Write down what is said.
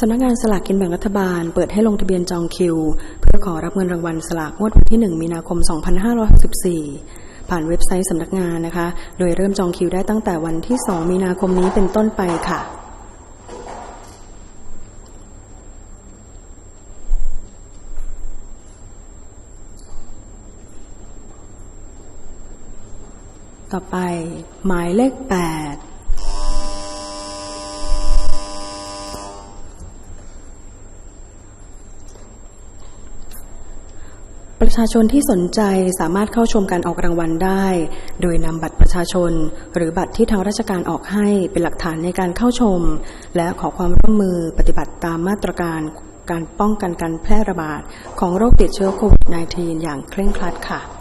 สำนักงานสลากกินแบ่งรัฐบาลเปิดให้ลงทะเบียนจองคิว เพื่อขอรับเงินรางวัลสลากงวดวันที่ 1 มีนาคม 2564 ผ่านเว็บไซต์สำนักงานนะคะ โดยเริ่มจองคิวได้ตั้งแต่วันที่ 2 มีนาคมนี้เป็นต้นไปค่ะต่อไปหมายเลข 8 ประชาชนที่สนใจสามารถเข้าชมการออกรางวัลได้ โดยนำบัตรประชาชน หรือบัตรที่ทางราชการออกให้เป็นหลักฐานในการเข้าชม และขอความร่วมมือปฏิบัติตามมาตรการการป้องกันการแพร่ระบาดของโรคติดเชื้อโควิด -19 อย่างเคร่งครัดค่ะ